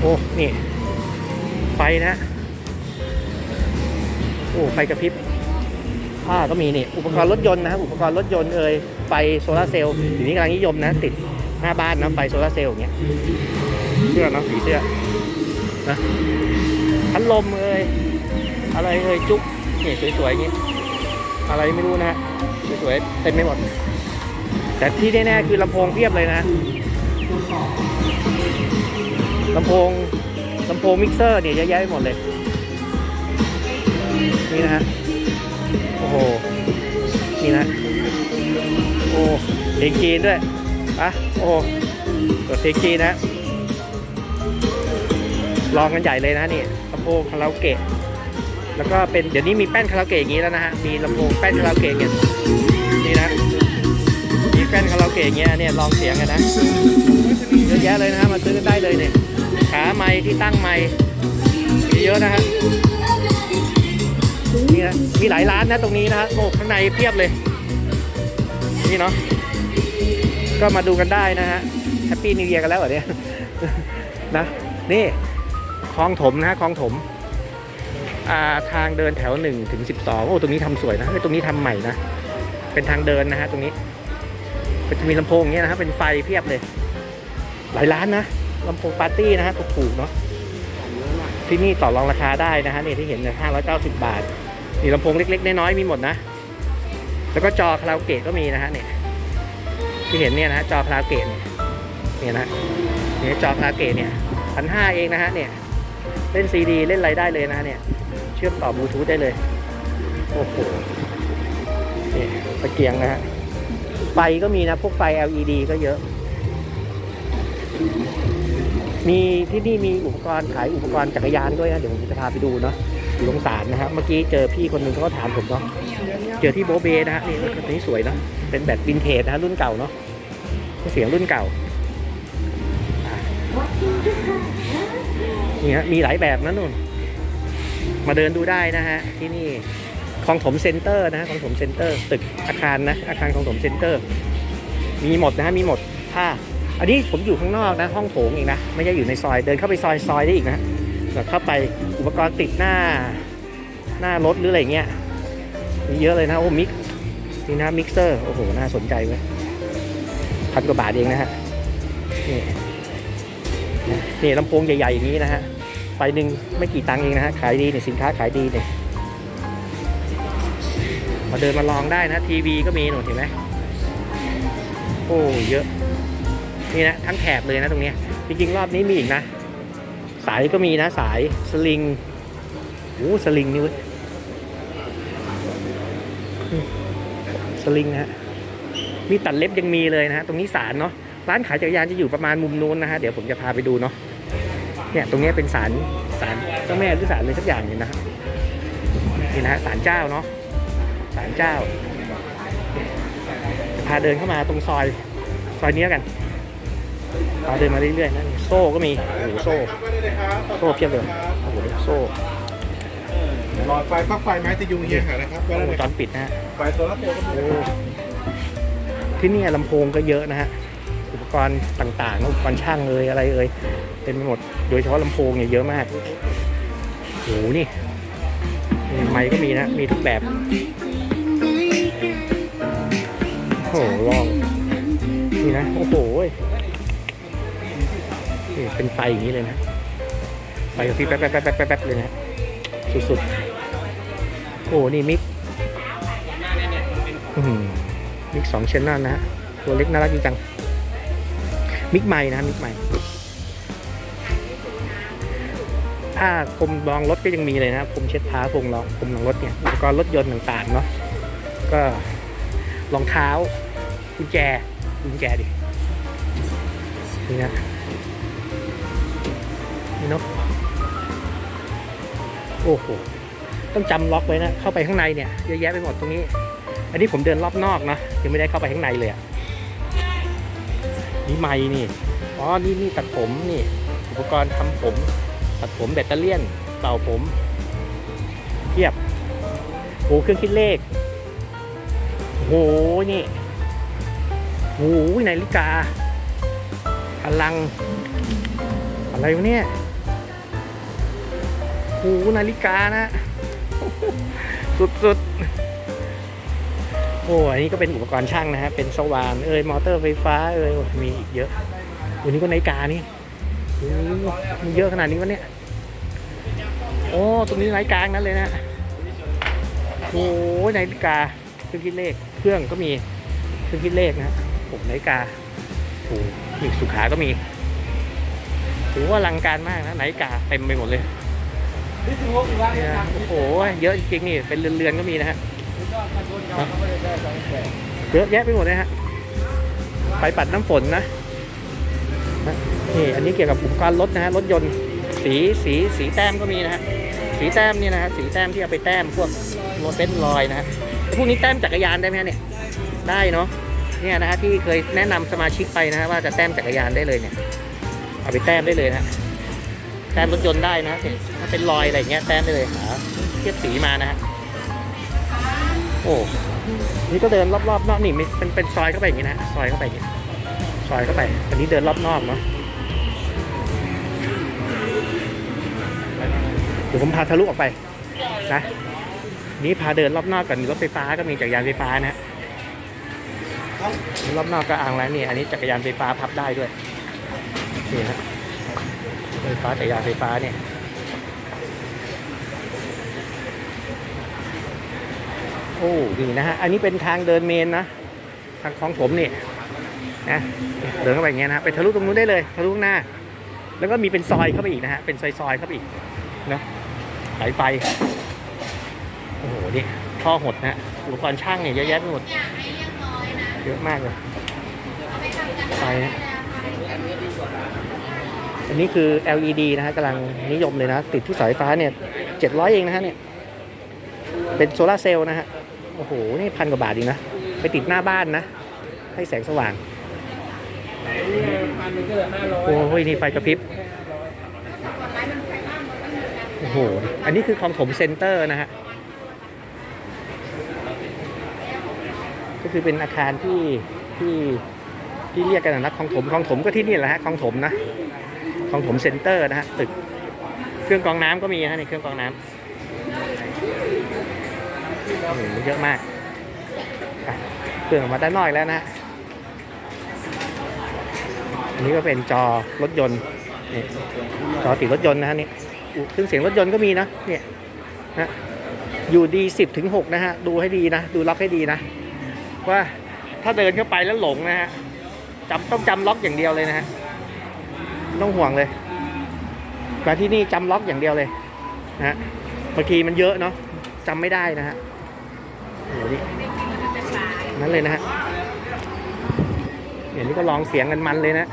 โอ้ นี่ ไฟนะ โอ้ ไฟกระพริบผ้าก็มีนี่ อุปกรณ์รถยนต์นะ อุปกรณ์รถยนต์เอ่ยไฟโซลาร์เซลล์อยู่นี้กำลังนิยมนะ ติดหน้าบ้านนะไฟโซลาร์เซลล์อย่างเงี้ยเสื้อเนาะสีเสื้อนะพัดลมเอ่ยอะไรเอ่ยจุ๊บนี่สวยๆอย่างงี้อะไรไม่รู้นะฮะสวยๆเต็มไปหมด แต่ที่แน่ๆคือลำโพงเพียบเลยนะ ลำโพงลำโพงมิกเซอร์เนี่ยเยอะแยะไปหมดเลย นี่นะฮะ โอ้โห นี่นะ โอ้เพลงจีนด้วยอะโอ้โหเปิดเพลงจีนนะ ลองกันใหญ่เลยนะนี่ลำโพงคาราโอเกะ แล้วก็เป็นเดี๋ยวนี้มีแป้นคาราโอเกะอย่างนี้แล้วนะฮะ มีลำโพงแป้นคาราโอเกะเนี่ยนี่นะมีแป้นคาราโอเกะอย่างเงี้ยเนี่ยลองเสียงกันนะ เยอะแยะเลยนะฮะ มาซื้อกันได้เลยเนี่ย ขาไม้ที่ตั้งไม้มีเยอะนะฮะนี่นะมีหลายร้านนะตรงนี้นะฮะโอ้ข้างในเพียบเลย นี่เนาะก็มาดูกันได้นะฮะแฮปปี้นิวเยียกันแล้วเหรอเนี่ยนะนี่คลองถมนะฮะคลองถมอ่าทางเดินแถว1ถึง12โอ้ตรงนี้ทำสวยนะตรงนี้ทำใหม่นะเป็นทางเดินนะฮะตรงนี้มันจะมีลำโพงอย่างเงี้ยนะฮะเป็นไฟเพียบเลย หลายร้านนะ ลำโพงปาร์ตี้นะฮะถูกๆเนาะที่นี่ต่อรองราคาได้นะฮะนี่ที่เห็นเนี่ย590บาทนี่ลำโพงเล็ก ๆ น้อยๆมีหมดนะ แล้วก็จอคาราโอเกะก็มีนะฮะเนี่ยที่เห็นเนี่ยนะฮะจอคาราโอเกะเนี่ยเนี่ยนะเนี่ยจอคาราโอเกะเนี่ยพันห้าเองนะฮะเนี่ยเล่นซีดีเล่นอะไรได้เลยนะฮะเนี่ยเชื่อมต่อบลูทูธได้เลยโอ้โหนี่ตะเกียงนะฮะไฟก็มีนะพวกไฟ LED ก็เยอะ มีที่นี่มีอุปกรณ์ขายอุปกรณ์จักรยานด้วยนะเดี๋ยวผมจะพาไปดูเนาะอยู่ตรงศาลนะฮะเมื่อกี้เจอพี่คนหนึ่งเขาก็ถามผมเนาะเจอที่โบเบนะฮะนี่รถคันนี้สวยเนาะเป็นแบบวินเทจนะฮะรุ่นเก่าเนาะเสียงรุ่นเก่าอะนี่ฮะมีหลายแบบนะนุ่นมาเดินดูได้นะฮะที่นี่คลองถมเซ็นเตอร์นะฮะคลองถมเซ็นเตอร์ตึกอาคารนะอาคารคลองถมเซ็นเตอร์ มีหมดนะฮะมีหมดถ้า อันนี้ผมอยู่ข้างนอกนะห้องโถงเองนะไม่ใช่อยู่ในซอยเดินเข้าไปซอยซอยได้อีกนะแบบเข้าไปอุปกรณ์ติดหน้าหน้ารถหรืออะไรเงี้ยมีเยอะเลยนะโอ้มิกนี่นะมิกเซอร์โอ้โหน่าสนใจเว้ยพันกว่าบาทเองนะฮะนี่นี่ลำโพงใหญ่ๆอย่างนี้นะฮะไฟหนึ่งไม่กี่ตังค์เองนะฮะขายดีเนี่ยสินค้าขายดีเนี่ยมาเดินมาลองได้นะทีวีก็มีหนูเห็นไหมโอ้เยอะ นี่นะทั้งแถบเลยนะตรงนี้จริงๆรอบนี้มีอีกนะ สายก็มีนะสายสลิงโอ้สลิงนี่เว้ยสลิงนะฮะมีตัดเล็บยังมีเลยนะฮะตรงนี้สารเนาะร้านขายจักรยานจะอยู่ประมาณมุมนู้นนะฮะเดี๋ยวผมจะพาไปดูเนาะเนี่ยตรงนี้เป็นศาลศาลเจ้าแม่หรือศาลอะไรสักอย่างนี่นะฮะนี่นะฮะศาลเจ้าเนาะศาลเจ้าจะพาเดินเข้ามาตรงซอยซอยนี้กัน พาเดินมาเรื่อยๆนะโซ่ก็มีโอ้โหโซ่ โซ่เพียบเลยโอ้โหโซ่หลอดไฟปลั๊กไฟไม้ตะยุงเฮียหานะครับกไว้ล้องแล้ววงนะจครับรปิดนะฮะไฟโซลาร์เซลล์ก็มีโอ้นะครับที่เนี่ยลำโพงก็เยอะนะฮะอุปกรณ์ต่างๆอุปกรณ์ช่างเอ่ยอะไรเอ่ยเต็มไปหมดโดยเฉพาะลำโพงเนี่ยเยอะมากโอ้โหนี่นี่ไมค์ก็มีนะ มีทุกแบบโอ้โหลองนี่นะ โอ้โหนี่ เป็นไฟอย่างนี้เลยนะไฟฟีแบแป๊บแป๊บแป๊บแป๊บเลยนะสุดๆ โอ้โหนี่มิกมิกสองเชนนั่นนะฮะตัวเล็กน่ารักจริงจังมิกใหม่นะมิกใหม่ถ้าพรมรองรถก็ยังมีเลยนะพรมเช็ดเท้าพรมรองพรมรองรถเนี่ยอุปกรณ์รถยนต์ต่างๆเนาะก็รองเท้ากุญแจกุญแจดินี่นะ นี่เนาะโอ้โหต้องจำล็อกไว้นะเข้าไปข้างในเนี่ยเยอะแยะไปหมดตรงนี้ อันนี้ผมเดินรอบนอกนะยังไม่ได้เข้าไปข้างในเลยอะนี่ไม้นี่อ๋อนี่นี่ตัดผมนี่ อุปกรณ์ทำผม ตัดผมแบตเตอรี่ยนเป่าผมเทียบโอ้เครื่องคิดเลขโอ้โหนี่โอ้โหนาฬิกาพลัง อะไรวะเนี่ย โอ้โหนาฬิกานะ สุดๆ โอ้อันนี้ก็เป็นอุปกรณ์ช่างนะฮะ เป็นสว่านเอ่ยมอเตอร์ไฟฟ้าเอ่ยมีอีกเยอะวันนี้ก็นาฬิกานี่มันเยอะขนาดนี้วะเนี่ย โอ้ตรงนี้นาฬิกานั้นเลยนะโอ้ยนาฬิกาเครื่องคิดเลขเครื่องก็มีเครื่องคิดเลขนะผมนาฬิกาโอ้มีสุขาก็มีถือว่าอลังการมากนะนาฬิกาเต็มไปหมดเลย เนี่ยโอ้โห เยอะจริงๆนี่ เป็นเรือนๆก็มีนะฮะ เยอะแยะไปหมดเลยฮะ ไปปัดน้ำฝนนะ นี่ อันนี้เกี่ยวกับอุปกรณ์รถนะฮะ รถยนต์ สี สี สีแต้มก็มีนะฮะ สีแต้มนี่นะฮะ สีแต้มที่เอาไปแต้มพวกรถเต้นลอยนะฮะ พวกนี้แต้มจักรยานได้ไหมเนี่ย ได้เนาะ เนี่ยนะฮะที่เคยแนะนำสมาชิกไปนะฮะว่าจะแต้มจักรยานได้เลยเนี่ย เอาไปแต้มได้เลยนะ ต้มรถยนต์ได้นะถ้าเป็นรอยอะไรเงี้ยแต้มได้เลยหาเทียบสีมานะฮะโอ้นี่ก็เดินรอบๆนอกนี่มีเป็นเป็นซอยเข้าไปอย่างนี้นะซอยเข้าไปอย่างนี้ซอยเข้าไปอันนี้เดินรอบนอกเนาะเดี๋ยวผมพาทะลุออกไปนะนี่พาเดินรอบนอกก่อนมีรถไฟฟ้าก็มีจักรยานไฟฟ้านะฮะรอบนอกก็อ่างแล้วนี่อันนี้จักรยานไฟฟ้าพับได้ด้วยนี่ฮะ ไฟฟ้าจักรยานไฟฟ้าเนี่ยโอ้ดีนะฮะ อันนี้เป็นทางเดินเมนนะ ทางของผมนี่นะเดินเข้าไปอย่างเงี้ยนะฮะไปทะลุตรงนู้นได้เลยทะลุข้างหน้า แล้วก็มีเป็นซอยเข้าไปอีกนะฮะเป็นซอยๆเข้าไปอีกนะสายไฟโอ้โหนี่ท่อหดนะฮะอุปกรณ์ช่างเนี่ยเยอะแยะไปหมดเยอะมากเลยไฟนะ อันนี้คือ LED นะฮะกำลังนิยมเลยนะ ติดที่สายฟ้าเนี่ย700เองนะฮะเนี่ย เป็นโซลาเซลล์นะฮะ โอ้โห นี่พันกว่าบาทเองนะ ไปติดหน้าบ้านนะ ให้แสงสว่าง โอ้ยนี่ไฟกระพริบ โอ้โห อันนี้คือคลองถมเซ็นเตอร์นะฮะ ก็คือเป็นอาคารที่ที่ที่เรียกกันนะคลองถมคลองถมก็ที่นี่แหละฮะคลองถมนะ คลองถมเซ็นเตอร์นะฮะตึก เครื่องกรองน้ำก็มีฮะในเครื่องกรองน้ำโอ้เยอะมากเครื่องออกมาด้านนอกแล้วนะฮะอันนี้ก็เป็นจอรถยนต์นี่จอติดรถยนต์นะฮะนี่เครื่องเสียงรถยนต์ก็มีนะเนี่ยนะอยู่ดีสิบถึงหกนะฮะ ดูให้ดีนะ ดูล็อกให้ดีนะ ว่าถ้าเดินเข้าไปแล้วหลงนะฮะจำต้องจำล็อกอย่างเดียวเลยนะฮะ ต้องห่วงเลยมาที่นี่จำล็อกอย่างเดียวเลยนะฮะบางทีมันเยอะเนาะจำไม่ได้นะฮะโอ้นี่นั่นเลยนะฮะเดี๋ยวนี้ก็ลองเสียงกันมันเลยนะ